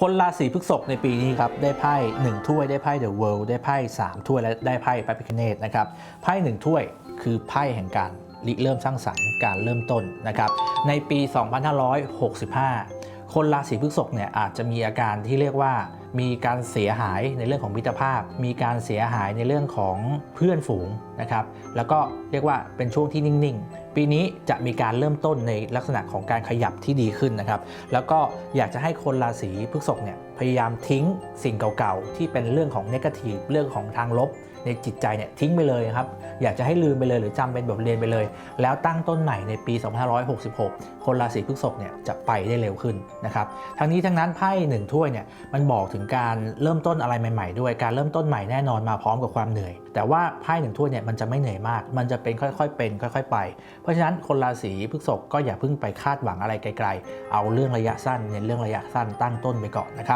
คนราศีพฤษภในปีนี้ครับได้ไพ่1ถ้วยได้ไพ่เดอะเวิลด์ได้ไพ่3ถ้วยและได้ไพ่พระพิคเนตนะครับไพ่1ถ้วยคือไพ่แห่งการริเริ่มสร้างสรรค์การเริ่มต้นนะครับในปี 2565 คนราศีพฤษภเนี่ยอาจจะมีอาการที่เรียกว่า มีการเสียหายในเรื่องของมิตรภาพ มีการเสียหายในเรื่องของเพื่อนฝูงนะครับ แล้วก็เรียกว่าเป็นช่วงที่นิ่ง ๆ ปีนี้จะมีการเริ่มต้นในลักษณะของการขยับที่ดีขึ้นนะครับ แล้วก็อยากจะให้คนราศีพฤษภเนี่ยพยายามทิ้งสิ่งเก่าๆ ที่เป็นเรื่องของเนกาทีฟเรื่องของทางลบในจิตใจเนี่ยทิ้งไปเลยครับ อยากจะให้ลืมไปเลยหรือจำเป็นบทเรียนไปเลย แล้วตั้งต้นใหม่ในปี 2566 คนราศีพฤษภเนี่ยจะไปได้เร็วขึ้นนะครับ ทั้งนี้ทั้งนั้นไพ่หนึ่งถ้วยเนี่ยมันบอกถึงการเริ่มต้นอะไรใหม่ๆ ด้วยการเริ่มต้นใหม่แน่นอนมาพร้อมกับความเหนื่อย แต่ว่าไพ่หนึ่งถ้วยเนี่ยมันจะไม่เหนื่อยมาก มันจะเป็นค่อยๆเป็น ค่อย ๆ ไป เพราะฉะนั้นคนราศีพฤษภก็อย่าเพิ่งไปคาดหวังอะไรไกลๆ เอาเรื่องระยะสั้นเน้นเรื่องระยะสั้นตั้งต้นไปก่อนนะครับ